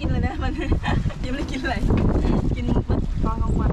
กินเลยนะมันยังไม่ได้กินอะไรกินมันตอนกลางวัน